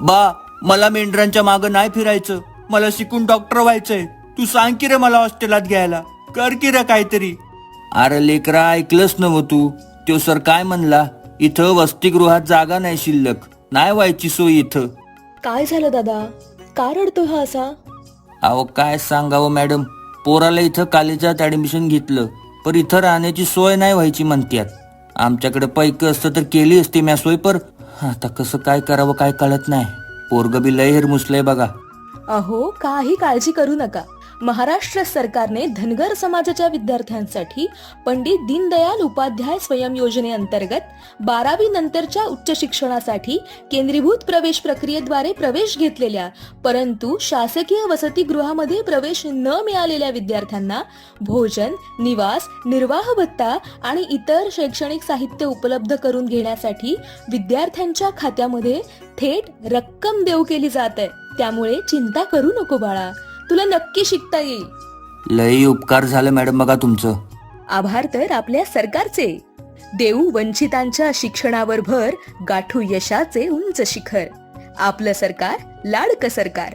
बा मला मेंढरांच्या मागं नाही फिरायचं. मला शिकून डॉक्टर व्हायचंय. तू सांग की रे मला हॉस्टेलात घ्यायला. कर की रे काहीतरी. अरे लेकरा ऐकलंच नव तू? तो सर काय म्हणला? इथं वसतिगृहात जागा नाही शिल्लक. नाही व्हायची सोय इथं. काय झालं दादा? का रडतोय हा असा? अहो काय सांगावं मॅडम? पोराला इथं कॉलेजात ऍडमिशन घेतलं. पण इथं राहण्याची सोय नाही व्हायची म्हणत्यात. आमच्याकडे पैक असतं तर केली असती म्या सोय पर. आता कसं काय करावं काय कळत नाही. पोरग बी लय हिरमुसलंय बघा. अहो काही काळजी करू नका. महाराष्ट्र सरकारने धनगर समाजाच्या विद्यार्थ्यांसाठी पंडित दीनदयाल उपाध्याय स्वयं योजनेअंतर्गत बारावी नंतरच्या उच्च शिक्षणासाठी केंद्रीभूत प्रवेश प्रक्रियेद्वारे प्रवेश घेतलेल्या परंतु शासकीय वसतिगृहामध्ये प्रवेश न मिळालेल्या विद्यार्थ्यांना भोजन निवास निर्वाह भत्ता आणि इतर शैक्षणिक साहित्य उपलब्ध करून घेण्यासाठी विद्यार्थ्यांच्या खात्यामध्ये थेट रक्कम देऊ केली जात आहे. त्यामुळे चिंता करू नको बाळा. तुला नक्की शिकता येईल. लय उपकार झालं मॅडम बघा तुमचं. आभार तर आपल्या सरकारचे. देऊ वंचितांच्या शिक्षणावर भर गाठू यशाचे उंच शिखर. आपलं सरकार लाडकं सरकार.